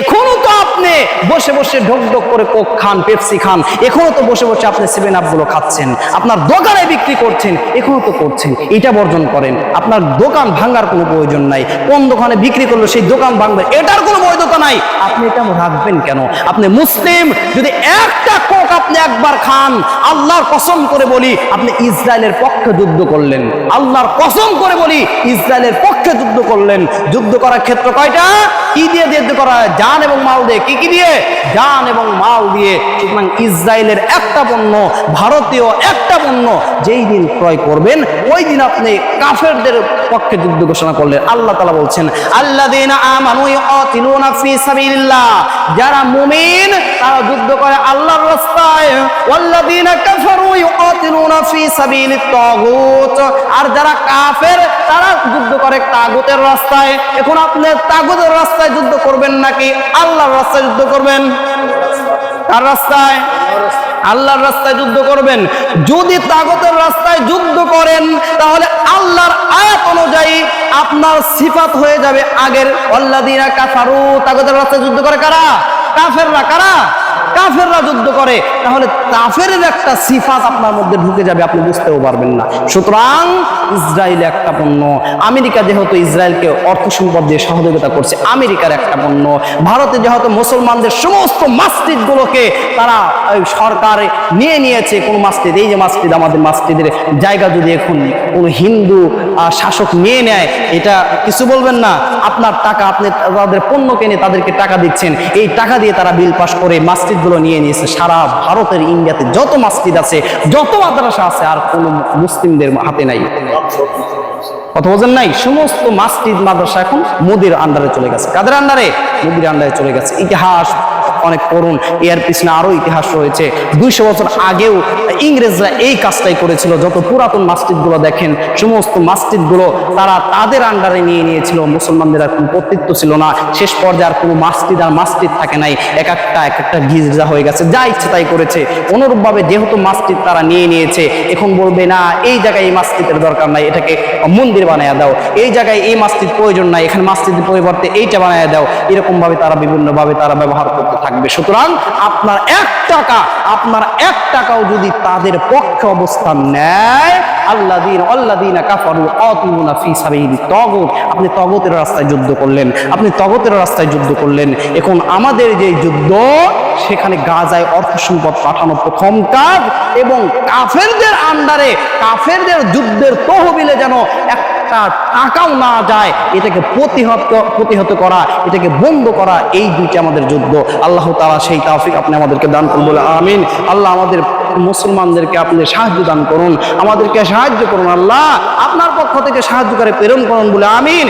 এখনও তো আপনি বসে বসে ঢোক ঢক করে কোক খান, পেপসি খান, এখনও তো বসে বসে আপনি সেভেন আপগুলো খাচ্ছেন, আপনার দোকানে বিক্রি করছেন, এখনও তো করছেন, এটা বর্জন করেন। আপনার দোকান ভাঙার কোনো প্রয়োজন নাই, কোন দোকানে বিক্রি করল সেই দোকান ভাঙবে, এটার কোনো বৈধতা নাই। আপনি এটা রাখবেন কেন? আপনি মুসলিম, যদি একটা কোক আপনি একবার খান, আল্লাহর কসম করে বলি, আপনি ইসরায়েলের পক্ষে যুদ্ধ করলেন। আল্লাহর কসম করে বলি, ইসরায়েলের পক্ষে যুদ্ধ করলেন। যুদ্ধ করার ক্ষেত্র কয়টা? কি দিয়ে যুদ্ধ করা হয়? জান এবং মাল দিয়ে। কি কি দিয়ে? জান এবং মাল দিয়ে। সুতরাং ইসরায়েলের একটা পণ্য, ভারতীয় একটা পণ্য যেই দিন ক্রয় করবেন, ওই দিন আপনি কাফেরদের পক্ষে যুদ্ধ ঘোষণা করলেন। আল্লাহ তালা বলছেন আল্লাহ যারা মুমিন, তারা যুদ্ধ করে আল্লাহর আর যারা কাফের, তারা যুদ্ধ করে তাগুতের রাস্তায়। এখন আপনি তাগুতের রাস্তায় যুদ্ধ করবেন নাকি আল্লাহর রাস্তায় যুদ্ধ করবেন? কার রাস্তায়? আল্লাহর রাস্তায় যুদ্ধ করবেন। যদি তাগতের রাস্তায় যুদ্ধ করেন, তাহলে আল্লাহর আয়াত অনুযায়ী আপনার সিফাত হয়ে যাবে আগের অল্লাদিনা কাফারু। তাগতের রাস্তায় যুদ্ধ করে কারা? কাফেররা কারা? কাফেররা যুদ্ধ করে, তাহলে কাফেরের একটা সিফাত আপনার মধ্যে ঢুকে যাবে, আপনি বুঝতেও পারবেন না। সুতরাং ইসরায়েল একটা পণ্য, আমেরিকা যেহেতু ইসরায়েলকে অর্থ সম্পদ দিয়ে সহযোগিতা করছে, আমেরিকার একটা পণ্য, ভারতে যেহেতু মুসলমানদের সমস্ত মাসজিদগুলোকে তারা সরকার নিয়ে নিয়েছে, কোন মাসজিদ, এই যে মাসজিদ, আমাদের মাসজিদের জায়গা যদি এখন কোন হিন্দু শাসক নিয়ে নেয়, এটা কিছু বলবেন না? আপনার টাকা, আপনি তাদের পণ্য কিনে তাদেরকে টাকা দিচ্ছেন, এই টাকা দিয়ে তারা বিল পাস করে মাসজিদগুলো নিয়ে নিয়েছে। সারা ভারতের ইন্ডিয়াতে যত মাসজিদ আছে, যত মাদ্রাসা আছে, আর কোনো মুসলিমদের হাতে নাই। কথা বোঝেন নাই? সমস্ত মাসজিদ মাদ্রাসা এখন মোদির আন্ডারে চলে গেছে। কাদের আন্ডারে? মোদির আন্ডারে চলে গেছে। ইতিহাস অনেক করুন এর পিছনে আরও ইতিহাস রয়েছে। দুইশো বছর আগেও ইংরেজরা এই কাজটাই করেছিল। যত পুরাতন মসজিদগুলো দেখেন, সমস্ত মসজিদগুলো তারা তাদের আন্ডারে নিয়ে নিয়েছিল। মুসলমানদের আর কোনো কর্তৃত্ব ছিল না। শেষ পর্যায়ে আর কোনো মাসজিদ আর মসজিদ থাকে নাই। এক একটা এক একটা গির্জা হয়ে গেছে। যা ইচ্ছে তাই করেছে। অনুরূপভাবে যেহেতু মসজিদ তারা নিয়ে নিয়েছে, এখন বলবে, না, এই জায়গায় এই মসজিদের দরকার নাই। এটাকে মন্দির বানায় দাও। এই জায়গায় এই মসজিদ প্রয়োজন নাই। এখানে মসজিদের পরিবর্তে এইটা বানায় দাও। এরকম ভাবে তারা বিভিন্ন ভাবে তারা ব্যবহার করতে থাকবে সুতরাং আপনার এক টাকা, আপনার এক টাকাও যদি তাদের পক্ষে অবস্থান নেয় আল্লাহ দিন আল্লাহ দিন তগত। আপনি তগতের রাস্তায় যুদ্ধ করলেন, আপনি তগতের রাস্তায় যুদ্ধ করলেন। এখন আমাদের যে যুদ্ধ, সেখানে গাজায় অর্থ সম্পদ পাঠানো প্রথম কাজ এবং কাফেরদের আন্ডারে, কাফেরদের যুদ্ধের তহবিলে যেন টাকাও না যায়, এটাকে প্রতিহত প্রতিহত করা, এটাকে বন্ধ করা, এই দুইটা আমাদের যুদ্ধ। আল্লাহ তারা সেই তাফিক আপনি আমাদেরকে দান করুন, বলে আমিন। আল্লাহ আমাদের মুসলমানদেরকে আপনি সাহায্য দান করুন, আমাদেরকে সাহায্য করুন, আল্লাহ আপনার পক্ষ থেকে সাহায্য করে প্রেরণ করুন, বলে আমিন।